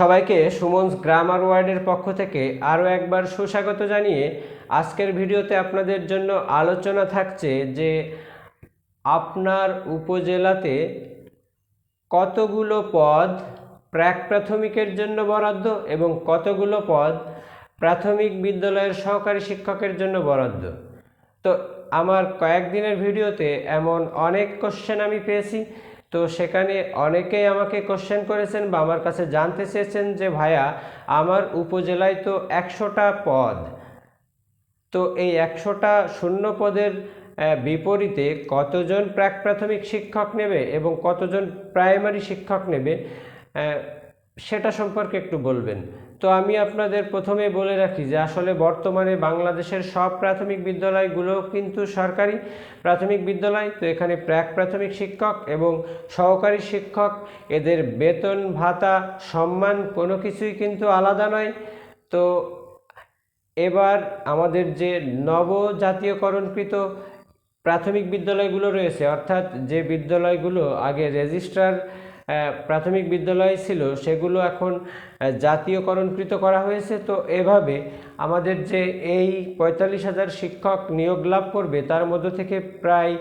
সবাইকে সুমনস গ্রামার ওয়ার্ডের পক্ষ থেকে আরও একবার সুস্বাগত জানিয়ে আজকের ভিডিওতে আপনাদের জন্য আলোচনা থাকছে যে আপনার উপজেলাতে কতগুলো পদ প্রাক প্রাথমিকের জন্য বরাদ্দ এবং কতগুলো পদ প্রাথমিক বিদ্যালয়ের সহকারী শিক্ষকের জন্য বরাদ্দ। তো আমার কয়েকদিনের ভিডিওতে এমন অনেক কোশ্চেন আমি পেয়েছি। তো সেখানে অনেকেই আমাকে কোশ্চেন করেছেন বা আমার কাছে জানতে চেয়েছেন যে, ভাইয়া, আমার উপজেলায় তো একশোটা পদ। তো এই একশোটা শূন্য পদের বিপরীতে কতজন প্রাক প্রাথমিক শিক্ষক নেবে এবং কতজন প্রাইমারি শিক্ষক নেবে সেটা সম্পর্কে একটু বলবেন। তো আমি আপনাদের প্রথমে বলে রাখি যে আসলে বর্তমানে বাংলাদেশের সব প্রাথমিক বিদ্যালয়গুলো কিন্তু সরকারি প্রাথমিক বিদ্যালয়, তো এখানে প্রাক প্রাথমিক শিক্ষক এবং সহকারী শিক্ষক, এদের বেতন, ভাতা, সম্মান কোনো কিছুই কিন্তু আলাদা নয়। তো এবার আমাদের যে নবজাতীয়করণকৃত প্রাথমিক বিদ্যালয়গুলো রয়েছে, অর্থাৎ যে বিদ্যালয়গুলো আগে রেজিস্ট্রার প্রাথমিক বিদ্যালয় ছিল, সেগুলো এখন জাতীয়করণকৃত করা হয়েছে। তো এভাবে আমাদের যে এই পঁয়তাল্লিশ হাজার শিক্ষক নিয়োগ লাভ করবে, তার মধ্য থেকে প্রায়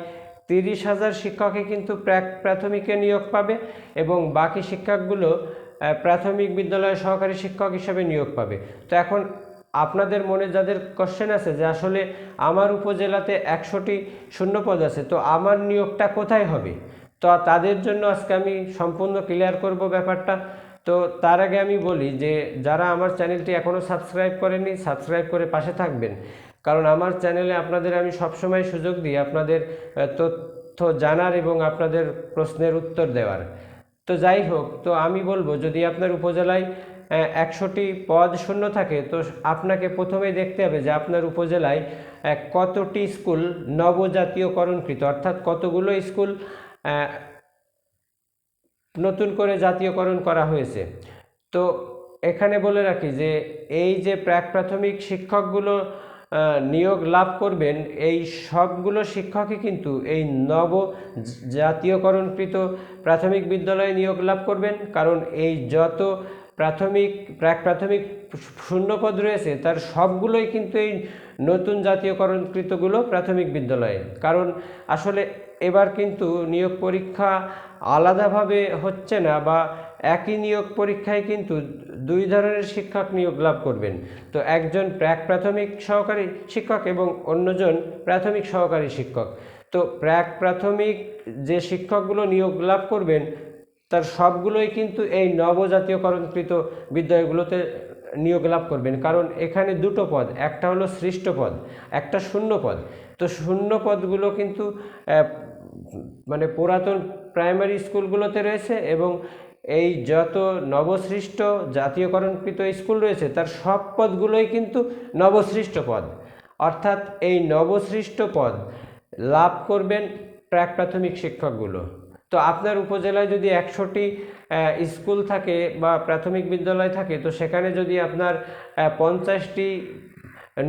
তিরিশ হাজার শিক্ষকে কিন্তু প্রাথমিকে নিয়োগ পাবে এবং বাকি শিক্ষকগুলো প্রাথমিক বিদ্যালয়ের সহকারী শিক্ষক হিসেবে নিয়োগ পাবে। তো এখন আপনাদের মনে যাদের কোশ্চেন আছে যে আসলে আমার উপজেলাতে একশোটি শূন্যপদ আছে, তো আমার নিয়োগটা কোথায় হবে? তো তাদের জন্য আজকে আমি সম্পূর্ণ ক্লিয়ার করব ব্যাপারটা। তো তার আগে আমি বলি যে, যারা আমার চ্যানেলটি এখনও সাবস্ক্রাইব করেনি সাবস্ক্রাইব করে পাশে থাকবেন। কারণ আমার চ্যানেলে আপনাদের আমি সবসময় সুযোগ দিই আপনাদের তথ্য জানার এবং আপনাদের প্রশ্নের উত্তর দেওয়ার। তো যাই হোক, তো আমি বলব, যদি আপনার উপজেলায় একশোটি পদ শূন্য থাকে, তো আপনাকে প্রথমেই দেখতে হবে যে আপনার উপজেলায় কতটি স্কুল নবজাতীয়করণকৃত, অর্থাৎ কতগুলো স্কুল নতুন করে জাতীয়করণ করা হয়েছে। তো এখানে বলে রাখি যে, এই যে প্রাক প্রাথমিক শিক্ষকগুলো নিয়োগ লাভ করবেন, এই সবগুলো শিক্ষকই কিন্তু এই নব জাতীয়করণকৃত প্রাথমিক বিদ্যালয়ে নিয়োগ লাভ করবেন। কারণ এই যত প্রাথমিক, প্রাক প্রাথমিক শূন্যপদ রয়েছে, তার সবগুলোই কিন্তু এই নতুন জাতীয়করণকৃতগুলো প্রাথমিক বিদ্যালয়ে। কারণ আসলে এবার কিন্তু নিয়োগ পরীক্ষা আলাদাভাবে হচ্ছে না বা একই নিয়োগ পরীক্ষায় কিন্তু দুই ধরনের শিক্ষক নিয়োগ লাভ করবেন। তো একজন প্রাক প্রাথমিক সহকারী শিক্ষক এবং অন্যজন প্রাথমিক সহকারী শিক্ষক। তো প্রাক প্রাথমিক যে শিক্ষকগুলো নিয়োগ লাভ করবেন তার সবগুলোই কিন্তু এই নবজাতীয়করণকৃত বিদ্যালয়গুলোতে নিয়োগ লাভ করবেন। কারণ এখানে দুটো পদ, একটা হলো সৃষ্ট পদ, একটা শূন্য পদ। তো শূন্য পদগুলো কিন্তু মানে পুরাতন প্রাইমারি স্কুলগুলোতে রয়েছে এবং এই যত নবসৃষ্ট জাতীয়করণকৃত স্কুল রয়েছে, তার সব পদগুলোই কিন্তু নবসৃষ্ট পদ। অর্থাৎ এই নবসৃষ্ট পদ লাভ করবেন প্রাক প্রাথমিক শিক্ষকগুলো। তো আপনার উপজেলায় যদি একশোটি স্কুল থাকে বা প্রাথমিক বিদ্যালয় থাকে, তো সেখানে যদি আপনার পঞ্চাশটি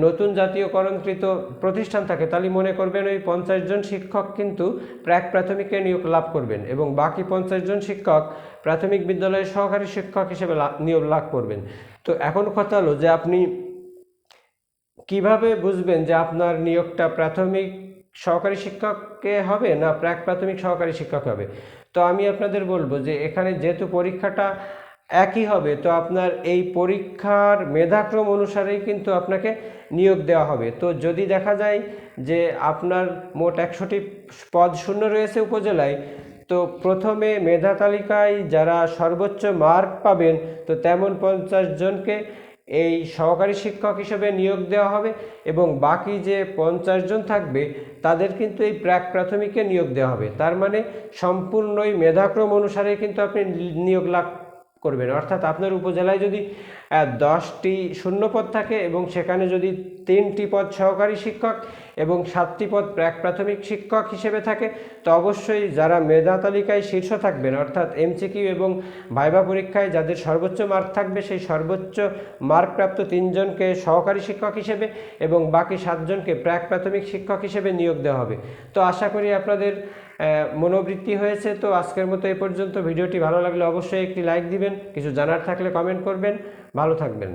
নতুন জাতীয়করণকৃত প্রতিষ্ঠান থাকে, তাহলে মনে করবেন ওই পঞ্চাশ জন শিক্ষক কিন্তু প্রাক প্রাথমিকে নিয়োগ লাভ করবেন এবং বাকি পঞ্চাশ জন শিক্ষক প্রাথমিক বিদ্যালয়ের সহকারী শিক্ষক হিসেবে নিয়োগ লাভ করবেন। তো এখন কথা হলো যে আপনি কীভাবে বুঝবেন যে আপনার নিয়োগটা প্রাথমিক সহকারী শিক্ষককে হবে না প্রাক প্রাথমিক সহকারী শিক্ষক হবে? তো আমি আপনাদের বলব যে এখানে যেহেতু পরীক্ষাটা একই হবে, তো আপনার এই পরীক্ষার মেধাক্রম অনুসারেই কিন্তু আপনাকে নিয়োগ দেওয়া হবে। তো যদি দেখা যায় যে আপনার মোট একশোটি পদ শূন্য রয়েছে উপজেলায়, তো প্রথমে মেধা তালিকায় যারা সর্বোচ্চ মার্ক পাবেন, তো তেমন পঞ্চাশ জনকে এই সহকারী শিক্ষক হিসেবে নিয়োগ দেওয়া হবে এবং বাকি যে পঞ্চাশ জন থাকবে, তাদের কিন্তু এই প্রাক প্রাথমিকে নিয়োগ দেওয়া হবে। তার মানে সম্পূর্ণই মেধাক্রম অনুসারে কিন্তু আপনি নিয়োগ লাভ করবেন। অর্থাৎ আপনার উপজেলায় যদি দশটি শূন্যপদ থাকে এবং সেখানে যদি তিনটি পদ সহকারী শিক্ষক এবং সাতটি পদ প্রাক প্রাথমিক শিক্ষক হিসেবে থাকে, তো অবশ্যই যারা মেধা তালিকায় শীর্ষ থাকবেন, অর্থাৎ এমসিকিউ এবং ভাইবা পরীক্ষায় যাদের সর্বোচ্চ মার্ক থাকবে, সেই সর্বোচ্চ মার্কপ্রাপ্ত তিনজনকে সহকারী শিক্ষক হিসেবে এবং বাকি সাতজনকে প্রাক প্রাথমিক শিক্ষক হিসেবে নিয়োগ দেওয়া হবে। তো আশা করি আপনাদের মনোবৃত্তি হয়েছে। তো আজকের মতো এই পর্যন্ত। ভিডিওটি ভালো লাগলে অবশ্যই একটি লাইক দিবেন, কিছু জানার থাকলে কমেন্ট করবেন। ভালো থাকবেন।